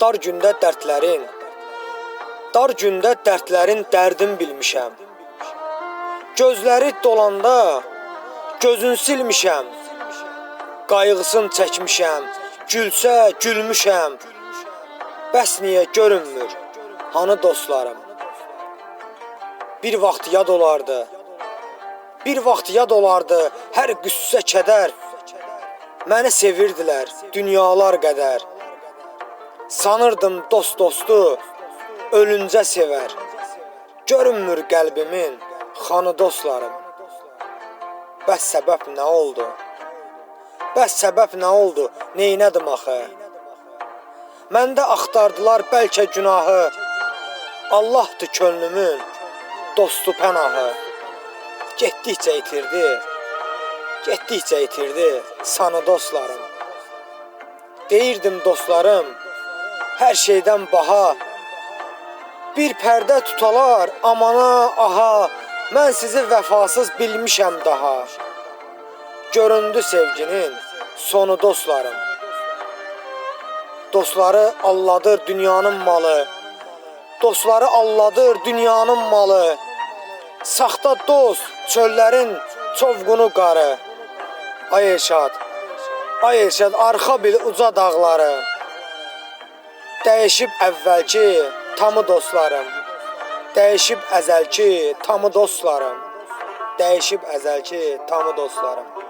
Dar gündə dərdlərin, dar gündə dərdlərin dərdim bilmişəm. Gözləri dolanda gözün silmişəm. Qayğısın çəkmişəm, gülsə gülmüşəm. Bəs niyə görünmür? Hanı dostlarım? Bir vaxt yad olardı. Bir vaxt yad olardı hər qüssə kədər. Məni sevirdilər dünyalar qədər. Sanırdım dost dostu ölüncə sevər. Görünmür qəlbimin xanı dostlarım. Bəs səbəb nə oldu? Bəs səbəb nə oldu? Neynədim axı? Məndə axtardılar bəlkə günahı. Allahdır könlümün dostu pənahı. Getdikcə itirdi. Getdikcə itirdi sanı dostlarım. Deyirdim dostlarım, hər şeydən baha. Bir pərdə tutalar, amana, aha. Mən sizi vəfasız bilmişəm daha. Göründü sevginin sonu dostlarım. Dostları alladır dünyanın malı. Dostları alladır dünyanın malı. Saxta dost, çöllərin çovqunu qarı. Ay Elşad, ay Elşad, arxa bil uca dağları. Dəyişib əvvəlki tamı dostlarım. Dəyişib əzəlki tamı dostlarım. Dəyişib əzəlki tamı dostlarım.